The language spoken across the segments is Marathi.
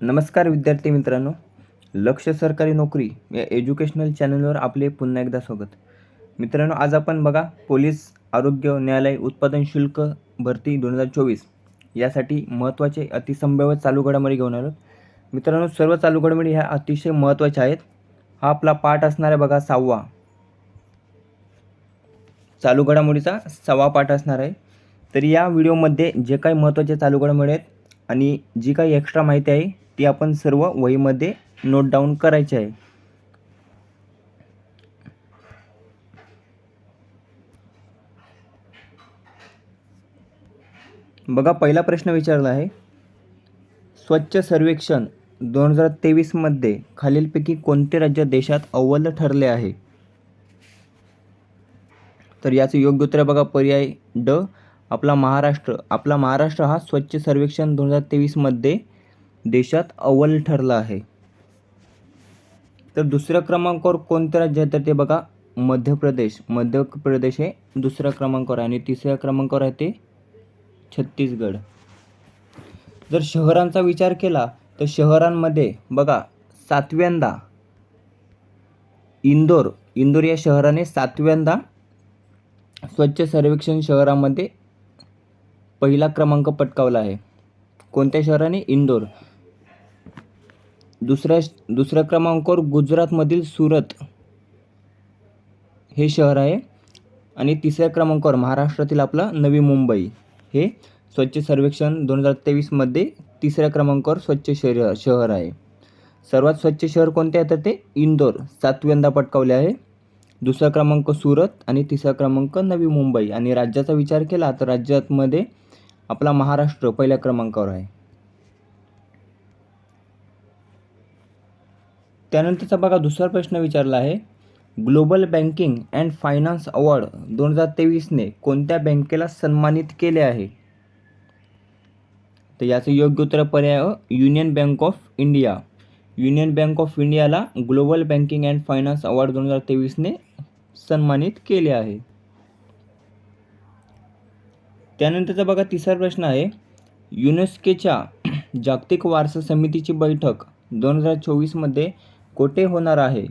नमस्कार विद्यार्थी मित्रांनो. लक्ष सरकारी नोकरी या एज्युकेशनल चॅनलवर आपले पुन्हा एकदा स्वागत. मित्रांनो आज आपण बघा पोलीस आरोग्य न्यायालय उत्पादन शुल्क भरती दोन हजार चोवीस यासाठी महत्त्वाचे अतिसंभाव्य चालू घडामोडी घेऊन आलो. मित्रांनो सर्व चालू घडामोडी ह्या अतिशय महत्त्वाच्या आहेत. हा आपला पाठ असणार आहे बघा सहावा. चालू घडामोडीचा सहावा पाठ असणार आहे. तर या व्हिडिओमध्ये जे काही महत्त्वाचे चालू घडामोडी आहेत आणि जी काही एक्स्ट्रा माहिती आहे ती आपण सर्व वहीमध्ये नोट डाऊन करायची आहे. बघा पहिला प्रश्न विचारला आहे. स्वच्छ सर्वेक्षण दोन हजार तेवीसमध्ये खालीलपैकी कोणते राज्य देशात अव्वल ठरले आहे? तर याचं योग्य उत्तर बघा पर्याय ड आपला महाराष्ट्र. आपला महाराष्ट्र हा स्वच्छ सर्वेक्षण दोन हजार तेवीसमध्ये देशात अव्वल ठरला आहे. तर दुसऱ्या क्रमांकावर कोणत्या राज्य आहे तर ते बघा. मध्य प्रदेश. मध्य प्रदेश हे दुसऱ्या क्रमांकावर आहे आणि तिसऱ्या क्रमांकावर आहे ते छत्तीसगड. जर शहरांचा विचार केला तर शहरांमध्ये बघा सातव्यांदा इंदोर. इंदोर या शहराने सातव्यांदा स्वच्छ सर्वेक्षण शहरामध्ये पहिला क्रमांक पटकावला आहे. कोणत्या शहराने? इंदोर. दुसऱ्या दुसऱ्या क्रमांकावर गुजरातमधील सुरत हे शहर आहे. आणि तिसऱ्या क्रमांकावर महाराष्ट्रातील आपला नवी मुंबई हे स्वच्छ सर्वेक्षण दोन हजार तेवीसमध्ये तिसऱ्या क्रमांकावर स्वच्छ शहर शहर आहे. सर्वात स्वच्छ शहर कोणते आहे? तर ते इंदोर सातव्यांदा पटकावले आहे. दुसरा क्रमांक सुरत आणि तिसरा क्रमांक नवी मुंबई. आणि राज्याचा विचार केला तर राज्यामध्ये आपला महाराष्ट्र पहिल्या क्रमांकावर आहे. त्यानंतरचा बघा दुसरा प्रश्न विचारला आहे. Global banking and finance award दोन हजार तेवीसने कोणत्या बँकेला सन्मानित केले आहे? तर याचं योग्य उत्तर पर्याय Union Bank of India. Union Bank of इंडियाला global banking and finance award दोन हजार तेवीसने सन्मानित केले आहे. त्यानंतरचा बघा तिसरा प्रश्न आहे. युनेस्केच्या जागतिक वारसा समितीची बैठक दोन हजार चोवीसमध्ये कोठे होणार आहे?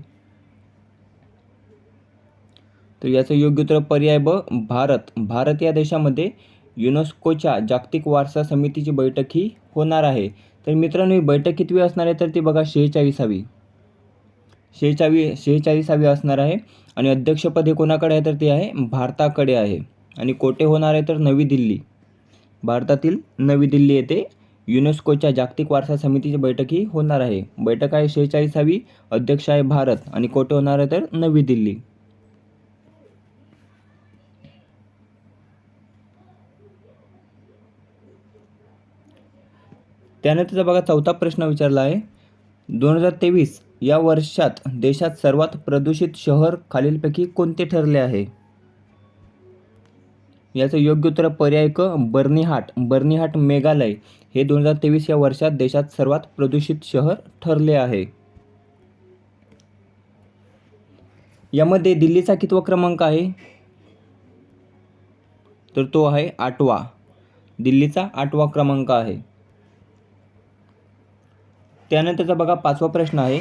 तर याचं योग्य उत्तर पर्याय ब भारत. भारत या देशामध्ये युनेस्कोच्या जागतिक वारसा समितीची बैठक ही होणार आहे. तर मित्रांनो ही बैठक कितवी असणार आहे? तर ती बघा शेहेचाळीसावी. शेहेचाळी शेहेचाळीसावी असणार आहे. आणि अध्यक्षपद हे कोणाकडे आहे? तर ते आहे भारताकडे आहे. आणि कोठे होणार आहे? तर नवी दिल्ली. भारतातील नवी दिल्ली येथे युनेस्कोच्या जागतिक वारसा समितीची बैठकही होणार आहे. बैठक आहे शेहेचाळीसावी अध्यक्ष आहे भारत आणि कोठे होणार आहे तर नवी दिल्ली. त्यानंतरचा बघा चौथा प्रश्न विचारला आहे. दोन हजार तेवीस या वर्षात देशात सर्वात प्रदूषित शहर खालीलपैकी कोणते ठरले आहे? याचं योग्य उत्तर पर्याय क बर्निहाट. बर्निहाट मेघालय. हे दोन हजार तेवीस या वर्षात देशात सर्वात प्रदूषित शहर ठरले आहे. यामध्ये दिल्लीचा कितवा क्रमांक आहे? तर तो आहे आठवा. दिल्लीचा आठवा क्रमांक आहे. त्यानंतरचा बघा पाचवा प्रश्न आहे.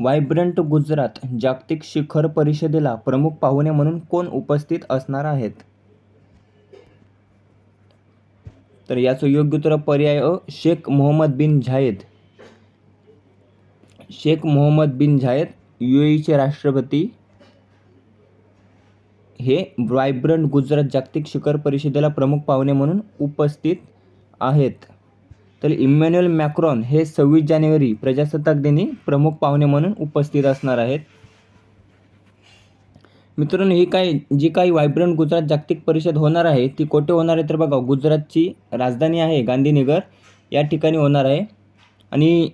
व्हायब्रंट गुजरात जागतिक शिखर परिषदेला प्रमुख पाहुणे म्हणून कोण उपस्थित असणार आहेत? तर याचं योग्य उत्तर पर्याय अ Sheikh Mohammed bin Zayed. Sheikh Mohammed bin Zayed U एचे राष्ट्रपती. हे व्हायब्रंट गुजरात जागतिक शिखर परिषदेला प्रमुख पाहुणे म्हणून उपस्थित आहेत. तर इमॅन्युअल मॅक्रॉन हे सव्वीस जानेवारी प्रजासत्ताक दिनी प्रमुख पाहुणे म्हणून उपस्थित असणार आहेत. मित्रांनो ही काय जी काही वायब्रंट गुजरात जागतिक परिषद होणार आहे ती कोठे होणार आहे तर बघा गुजरातची राजधानी आहे गांधीनगर या ठिकाणी होणार आहे. आणि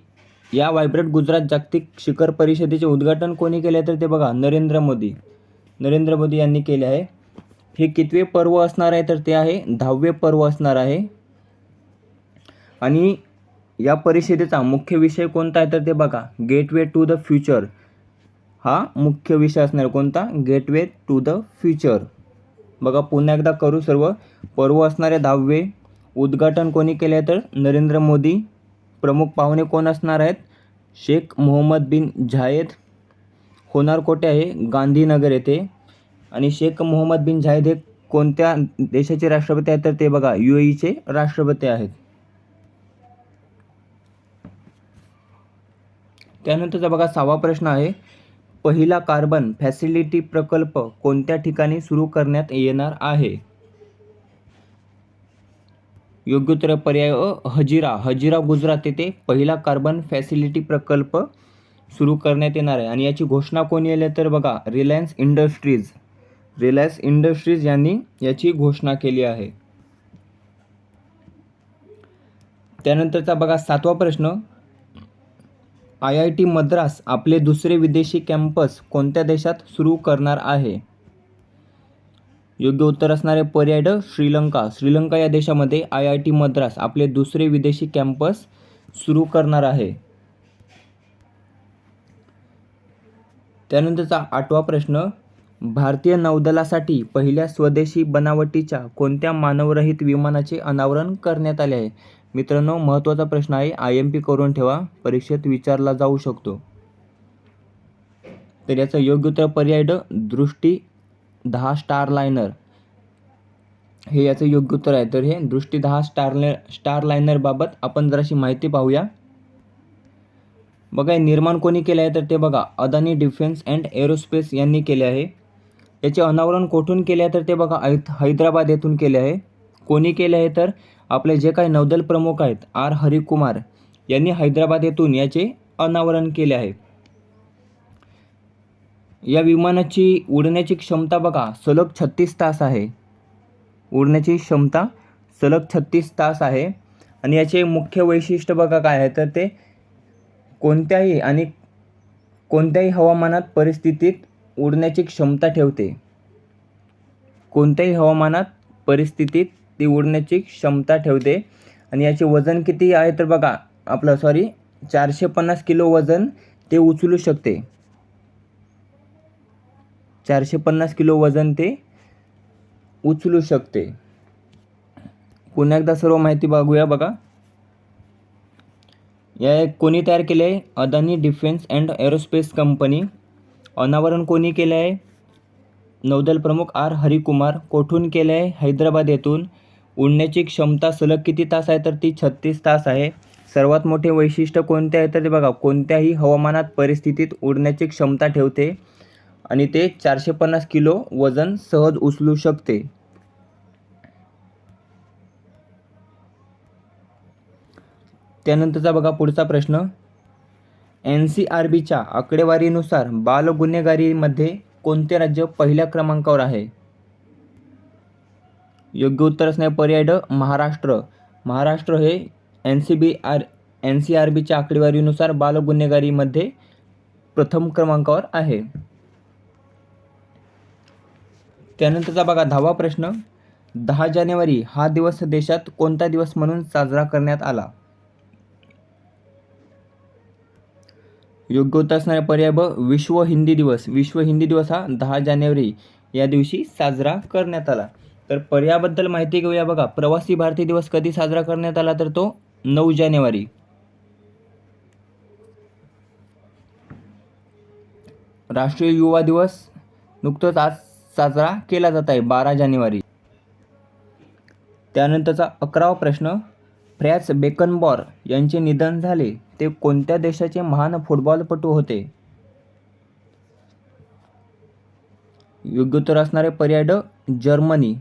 या वायब्रंट गुजरात जागतिक शिखर परिषदेचे उद्घाटन कोणी केले तर ते बघा नरेंद्र मोदी. नरेंद्र मोदी यांनी केले आहे. हे कितवे पर्व असणार आहे तर ते आहे दहावे पर्व असणार आहे. आणि या परिषदेचा मुख्य विषय कोणता आहे तर ते बघा गेटवे टू द फ्युचर हा मुख्य विषय असणार कोणता? गेटवे टू द फ्युचर बघा पुन्हा एकदा करू सर्व. पर्व असणारे दहावे. उद्घाटन कोणी केले तर? नरेंद्र मोदी. प्रमुख पाहुणे कोण असणार आहेत? Sheikh Mohammed bin Zayed. होणार कोठे आहे? गांधीनगर येथे. आणि शेख मोहम्मद बिन झायेद हे कोणत्या देशाचे राष्ट्रपती आहेत? तर ते बघा यू चे राष्ट्रपती आहेत. त्यानंतरचा बघा सहावा प्रश्न आहे. पहिला कार्बन फॅसिलिटी प्रकल्प कोणत्या ठिकाणी सुरू करण्यात येणार आहे? योग्य उत्तर पर्याय हजिरा. हजिरा गुजरात येथे पहिला कार्बन फॅसिलिटी प्रकल्प सुरू करण्यात येणार आहे. आणि याची घोषणा कोणी केली तर बघा रिलायन्स इंडस्ट्रीज. रिलायन्स इंडस्ट्रीज यांनी याची घोषणा केली आहे. त्यानंतरचा बघा सातवा प्रश्न. आय आय टी मद्रास आपले दुसरे विदेशी कॅम्पस कोणत्या देशात सुरू करणार आहे? योग्य उत्तर असणारे पर्याय ड श्रीलंका. श्रीलंका या देशामध्ये आय आय टी मद्रास आपले दुसरे विदेशी कॅम्पस सुरू करणार आहे. त्यानंतरचा आठवा प्रश्न भारतीय नौदलासाठी पहिल्या स्वदेशी बनावटीच्या कोणत्या मानवरहित विमानाचे अनावरण करण्यात आले आहे? मित्रांनो महत्त्वाचा प्रश्न आहे आय एम पी करून ठेवा परीक्षेत विचारला जाऊ शकतो. तर याचं योग्य उत्तर पर्याय ड दृष्टी दहा स्टार लायनर हे याचं योग्य उत्तर आहे. तर हे दृष्टी दहा स्टार स्टार लायनरबाबत आपण जराशी माहिती पाहूया. बघा हे निर्माण कोणी केले आहे तर ते बघा अदानी डिफेन्स अँड एरोस्पेस यांनी केले आहे. याचे अनावरण कोठून केले आहे? तर ते बघा ऐ हैदराबाद येथून केले आहे. कोणी केले आहे? तर आपले जे काही नौदल प्रमुख आहेत आर. हरिकुमार यांनी हैदराबाद येथून याचे अनावरण केले आहे. या विमानाची उडण्याची क्षमता बघा सलग छत्तीस तास आहे. उडण्याची क्षमता सलग छत्तीस तास आहे. आणि याचे मुख्य वैशिष्ट्य बघा काय आहे तर ते कोणत्याही आणि कोणत्याही हवामानात परिस्थितीत उडण्याची क्षमता ठेवते. कोणत्याही हवामानात परिस्थितीत ती उडण्याची क्षमता ठेवते. आणि याचे वजन किती आहे तर बघा आपलं सॉरी चारशे पन्नास किलो वजन ते उचलू शकते. चारशे पन्नास किलो वजन ते उचलू शकते. पुन्हा एकदा सर्व माहिती बघूया बघा. या कोणी तयार केले आहे Adani defence and aerospace company. अनावरण कोणी केलं आहे नौदल प्रमुख आर. हरिकुमार कोठून केलं आहे हैदराबाद येथून. उडण्याची क्षमता सलग किती तास आहे? तर ती छत्तीस तास आहे. सर्वात मोठे वैशिष्ट्य कोणते आहे? तर ते बघा कोणत्याही हवामानात परिस्थितीत उडण्याची क्षमता ठेवते आणि ते चारशे पन्नास किलो वजन सहज उचलू शकते. त्यानंतरचा बघा पुढचा प्रश्न. एन सी आर बीच्या आकडेवारीनुसार बाल गुन्हेगारीमध्ये कोणते राज्य पहिल्या क्रमांकावर आहे? योग्य उत्तर असणारे पर्याय ड महाराष्ट्र. महाराष्ट्र हे N C B R N C R बीच्या आकडेवारीनुसार बाल गुन्हेगारीमध्ये प्रथम क्रमांकावर आहे. त्यानंतरचा बघा दहावा प्रश्न. दहा जानेवारी हा दिवस देशात कोणता दिवस म्हणून साजरा करण्यात आला? योग्य उत्तर असणारे पर्याय ब विश्व हिंदी दिवस. विश्व हिंदी दिवस हा दहा जानेवारी या दिवशी साजरा करण्यात आला. तर पर्याबद्दल माहिती घेऊया बघा. प्रवासी भारतीय दिवस कधी साजरा करण्यात आला तर तो नऊ जानेवारी. राष्ट्रीय युवा दिवस नुकतंच आज साजरा केला जात आहे बारा जानेवारी. त्यानंतरचा अकरावा प्रश्न फ्रॅच बेकनबॉर यांचे निधन झाले ते कोणत्या देशाचे महान फुटबॉलपटू होते? योग्य उत्तर असणारे पर्याय ड जर्मनी.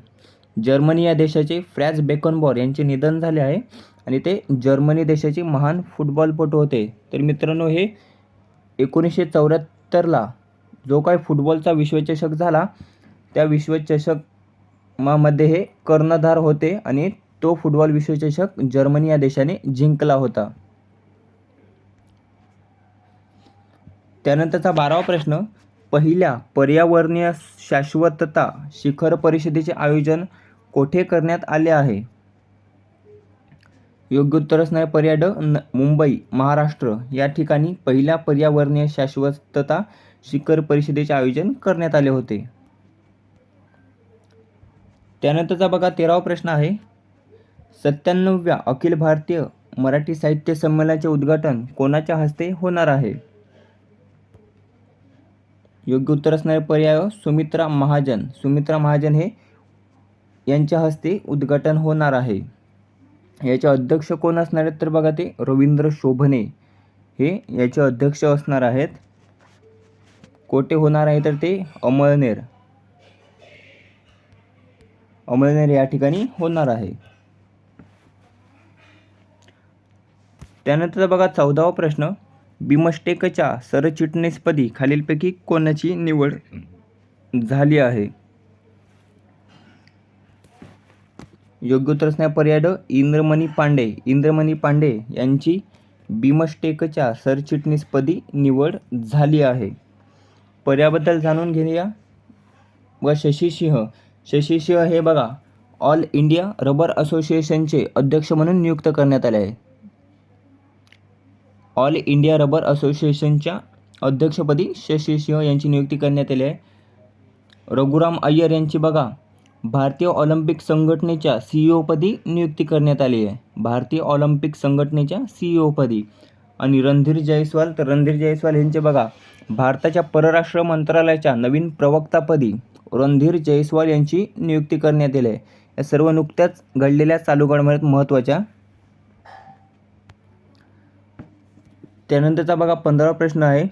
जर्मनी या देशाचे फ्रॅज बेकनबॉर यांचे निधन झाले आहे. आणि ते जर्मनी देशाचे महान फुटबॉलपटू होते. तर मित्रांनो हे एकोणीसशे चौऱ्याहत्तरला जो काय फुटबॉलचा विश्वचषक झाला त्या विश्वचषकमध्ये हे कर्णधार होते आणि तो फुटबॉल विश्वचषक जर्मनी या देशाने जिंकला होता. त्यानंतरचा बारावा प्रश्न पहिल्या पर्यावरणीय शाश्वतता शिखर परिषदेचे आयोजन कोठे करण्यात आले आहे? योग्य उत्तर असणारे पर्याय ड न मुंबई महाराष्ट्र या ठिकाणी पहिल्या पर्यावरणीय शाश्वतता शिखर परिषदेचे आयोजन करण्यात आले होते. त्यानंतरचा बघा तेरावा प्रश्न आहे. सत्त्याण्णव्या अखिल भारतीय मराठी साहित्य संमेलनाचे उद्घाटन कोणाच्या हस्ते होणार आहे? योग्य उत्तर असणारे पर्याय सुमित्रा महाजन. सुमित्रा महाजन हे यांच्या हस्ते उद्घाटन होणार आहे. याचे अध्यक्ष कोण असणार आहेत तर बघा ते रवींद्र शोभने हे याचे अध्यक्ष असणार आहेत. कोठे होणार आहे तर ते अमळनेर. अमळनेर या ठिकाणी होणार आहे. त्यानंतर बघा चौदावा प्रश्न. बिमस्टेकच्या सरचिटणीसपदी खालीलपैकी कोणाची निवड झाली आहे? योग्य उत्तर असणारे पर्याय ड इंद्रमणी पांडे. इंद्रमणी पांडे यांची बिमस्टेकच्या सरचिटणीसपदी निवड झाली आहे. पर्याबद्दल जाणून घेऊया व शशी सिंह. शशी सिंह हे बघा ऑल इंडिया रबर असोसिएशनचे अध्यक्ष म्हणून नियुक्त करण्यात आले आहे. ऑल इंडिया रबर असोसिएशनच्या अध्यक्षपदी शशी सिंह यांची नियुक्ती करण्यात आली आहे. रघुराम अय्यर यांची बघा भारतीय ऑलिम्पिक संघटनेच्या सी नियुक्ती करण्यात आली आहे. भारतीय ऑलिम्पिक संघटनेच्या सी आणि रणधीर जयस्वाल तर रणधीर जयस्वाल यांचे बघा भारताच्या परराष्ट्र मंत्रालयाच्या नवीन प्रवक्तापदी रणधीर जयस्वाल यांची नियुक्ती करण्यात आली आहे या सर्व नुकत्याच घडलेल्या चालू घडामोडीत महत्त्वाच्या त्यानंतरचा बघा पंधरावा प्रश्न आहे.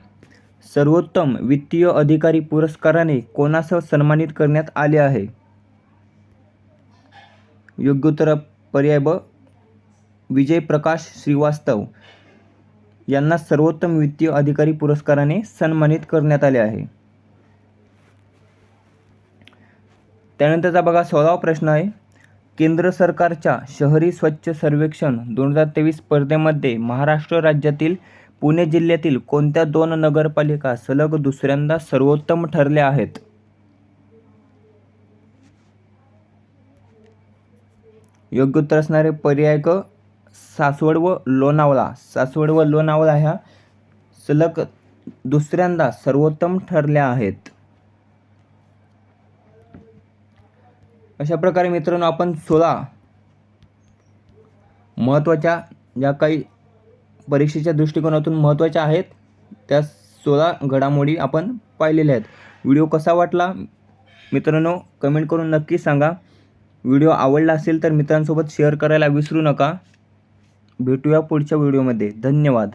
सर्वोत्तम वित्तीय अधिकारी पुरस्काराने कोणासह सन्मानित करण्यात आले आहे? योग्य उत्तर पर्याय ब. विजय प्रकाश श्रीवास्तव यांना सर्वोत्तम वित्तीय अधिकारी पुरस्काराने सन्मानित करण्यात आले आहे. त्यानंतरचा बघा सोळावा प्रश्न आहे. केंद्र सरकारच्या शहरी स्वच्छ सर्वेक्षण दोन हजार तेवीस स्पर्धेमध्ये महाराष्ट्र राज्यातील पुणे जिल्ह्यातील कोणत्या दोन नगरपालिका सलग दुसऱ्यांदा सर्वोत्तम ठरल्या आहेत? योग्य उत्तर असणारे पर्याय क सासवड व लोणावळा. सासवड व लोणावळा ह्या सलग दुसऱ्यांदा सर्वोत्तम ठरल्या आहेत. अशा प्रकारे मित्रांनो आपण सोळा महत्त्वाच्या ज्या काही परीक्षेच्या दृष्टिकोनातून महत्त्वाच्या आहेत त्या सोळा घडामोडी आपण पाहिलेल्या आहेत. व्हिडिओ कसा वाटला? मित्रांनो कमेंट करून नक्की सांगा. व्हिडिओ आवडला असेल तर मित्रांसोबत शेअर करायला विसरू नका. भेटूया पुढच्या व्हिडिओमध्ये. धन्यवाद.